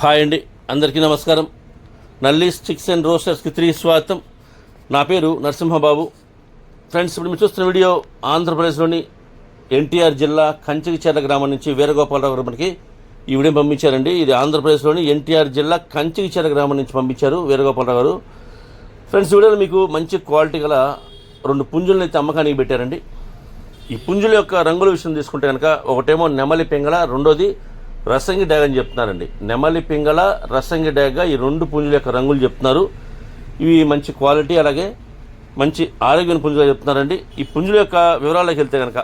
Hi అండి. అందరికీ నమస్కారం. నల్లి స్టిక్స్ అండ్ రోస్టర్స్కి త్రీ స్వాగతం. నా పేరు నరసింహబాబు. ఫ్రెండ్స్ ఇప్పుడు మీరు చూస్తున్న వీడియో ఆంధ్రప్రదేశ్లోని ఎన్టీఆర్ జిల్లా కంచికిచెర్ల గ్రామం నుంచి వీరగోపాలరావు గారు మనకి ఈ వీడియో పంపించారండి. ఇది ఆంధ్రప్రదేశ్లోని ఎన్టీఆర్ జిల్లా కంచికిచెర్ల గ్రామం నుంచి పంపించారు వీరగోపాలరావు గారు. ఫ్రెండ్స్ వీడియోలో మీకు మంచి క్వాలిటీ గల రెండు పుంజులను అయితే అమ్మకానికి పెట్టారండి. ఈ పుంజుల యొక్క రంగుల విషయం తీసుకుంటే కనుక ఒకటేమో నెమలి పింగళ రెండోది రసంగి డ్యాగ్ అని చెప్తున్నారండి. నెమలి పింగళ రసంగి డ్యాగ్ ఈ రెండు పుంజుల యొక్క రంగులు చెప్తున్నారు. ఇవి మంచి క్వాలిటీ అలాగే మంచి ఆరోగ్యం పుంజుగా చెప్తున్నారండి. ఈ పుంజుల యొక్క వివరాల్లోకి వెళ్తే కనుక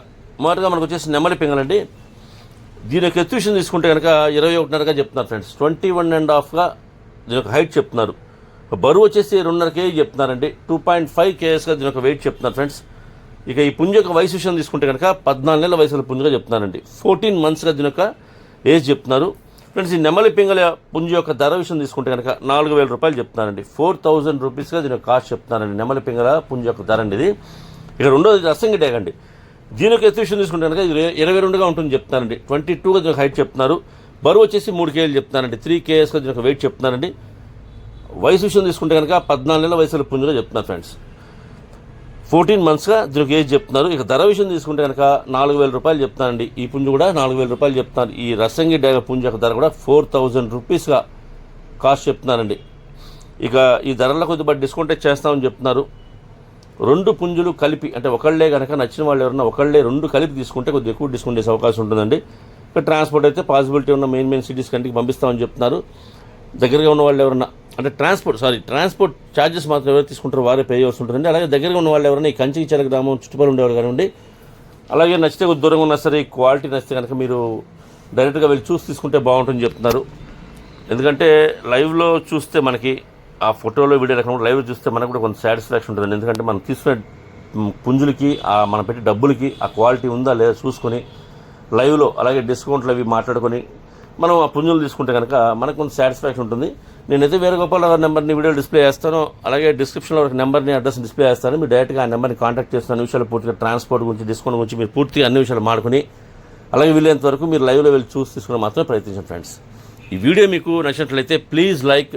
మొదటగా మనకు వచ్చేసి నెమలి పింగళండి దీని యొక్క ఎత్తు విషయం తీసుకుంటే కనుక ఇరవై ఒకటిన్నరగా చెప్తున్నారు ఫ్రెండ్స్. ట్వంటీ వన్ అండ్ హాఫ్గా దీని యొక్క హైట్ చెప్తున్నారు. బరువు వచ్చేసి రెండున్నర కేజీ చెప్తున్నారండి. టూ పాయింట్ ఫైవ్ కేఎస్గా దీని యొక్క వెయిట్ చెప్తున్నారు ఫ్రెండ్స్. ఇక ఈ పుంజ యొక్క వయసు విషయం తీసుకుంటే కనుక పద్నాలుగు నెలల వయసుల పుంజుగా చెప్తున్నారండి ఫోర్టీన్ మంత్స్గా దీని యొక్క ఏజ్ చెప్తున్నారు. ఫ్రెండ్స్ ఈ నెమలి పింగళ పుంజు యొక్క ధర విషయం తీసుకుంటే కనుక నాలుగు వేల రూపాయలు చెప్తున్నారండి ఫోర్ థౌజండ్ రూపీస్గా దీని యొక్క కాస్ట్ చెప్తున్నారండి నెమలి పింగళ పుంజు యొక్క ధర అండి ఇది ఇక రెండోది రసంగి డ్యాగ్ అండి. దీని యొక్క ఎత్తు విషయం తీసుకుంటే కనుక ఇది ఇరవై రెండుగా ఉంటుంది చెప్తున్నారండి ట్వంటీ టూగా దీని హైట్ చెప్తున్నారు. బరువు వచ్చేసి మూడు కేజీలు చెప్తున్నారండి త్రీ కేఎస్గా దీని యొక్క వెయిట్ చెప్తున్నారండి వయసు విషయం తీసుకుంటే కనుక పద్నాలుగు నెలల వయసుల పుంజుగా చెప్తున్నారు ఫ్రెండ్స్ ఫోర్టీన్ మంత్స్గా దీనికి ఏజ్ చెప్తున్నారు. ఇక ధర విషయం తీసుకుంటే కనుక నాలుగు వేల రూపాయలు చెప్తానండి. ఈ పుంజు కూడా నాలుగు వేల రూపాయలు చెప్తున్నారు ఈ రసంగి డ్యాగ పుంజు యొక్క ధర కూడా ఫోర్ థౌజండ్ రూపీస్గా కాస్ట్ చెప్తున్నారండి ఇక ఈ ధరలో కొద్దిగా డిస్కౌంట్ చేస్తామని చెప్తున్నారు. రెండు పుంజులు కలిపి అంటే ఒకళ్ళే కనుక నచ్చిన వాళ్ళు ఎవరన్నా ఒకళ్ళే రెండు కలిపి తీసుకుంటే కొద్దిగా ఎక్కువ డిస్కౌంట్ చేసే అవకాశం ఉంటుందండి. ఇక ట్రాన్స్పోర్ట్ అయితే పాసిబిలిటీ ఉన్న మెయిన్ మెయిన్ సిటీస్ కంటికి పంపిస్తామని చెప్తున్నారు. దగ్గరగా ఉన్న వాళ్ళు ఎవరన్నా అంటే ట్రాన్స్పోర్ట్ సారీ ట్రాన్స్పోర్ట్ ఛార్జెస్ మాత్రం ఎవరు తీసుకుంటారో వారే పే చేయాల్సి ఉంటుందండి అలాగే దగ్గరగా ఉన్న వాళ్ళు ఎవరైనా ఈ కంచికి గ్రామం చుట్టుపక్కల ఉండేవారు కానివ్వండి అలాగే నచ్చితే కొద్ది దూరంగా ఉన్నా సరే క్వాలిటీ నచ్చితే కనుక మీరు డైరెక్ట్గా వెళ్ళి చూసి తీసుకుంటే బాగుంటుందని చెప్తున్నారు. ఎందుకంటే లైవ్లో చూస్తే మనకి ఆ ఫోటోలో వీడియో రకంగా లైవ్ చూస్తే మనకు కూడా కొంత సాటిస్ఫాక్షన్ ఉంటుందండి. ఎందుకంటే మనం తీసుకునే పుంజులకి ఆ మనం పెట్టే డబ్బులకి ఆ క్వాలిటీ ఉందా లేదా చూసుకొని లైవ్లో అలాగే డిస్కౌంట్లు అవి మాట్లాడుకొని మనం ఆ పుంజులు తీసుకుంటే కనుక మనకు కొంత సాటిస్ఫాక్షన్ ఉంటుంది. నేనైతే వేరే గోపాల గారి నెంబర్ని వీడియో డిస్ప్లే చేస్తాను. అలాగే డిస్క్రిప్షన్లో ఒక నెంబర్ని అడ్రస్ డిస్ప్లే చేస్తాను. మీరు డైరెక్ట్గా ఆ నెంబర్ని కాంటాక్ట్ చేస్తున్న అన్ని విషయాలు పూర్తిగా ట్రాన్స్పోర్ట్ గురించి డిస్కౌంట్ గురించి మీరు పూర్తిగా అన్ని విషయాలు మాడుకుని అలాగే వీలైనంత వరకు మీరు లైవ్లో వెళ్ళి చూసి తీసుకుని మాత్రమే ప్రయత్నించండి ఫ్రెండ్స్. ఈ వీడియో మీకు నచ్చినట్లయితే please like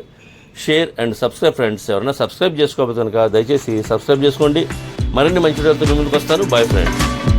share and subscribe friends. ఎవరైనా సబ్స్క్రైబ్ చేసుకోకపోతే కనుక దయచేసి సబ్స్క్రైబ్ చేసుకోండి. మరిన్ని మంచి వీడియోతో ముందుకు వస్తాను. Bye friends.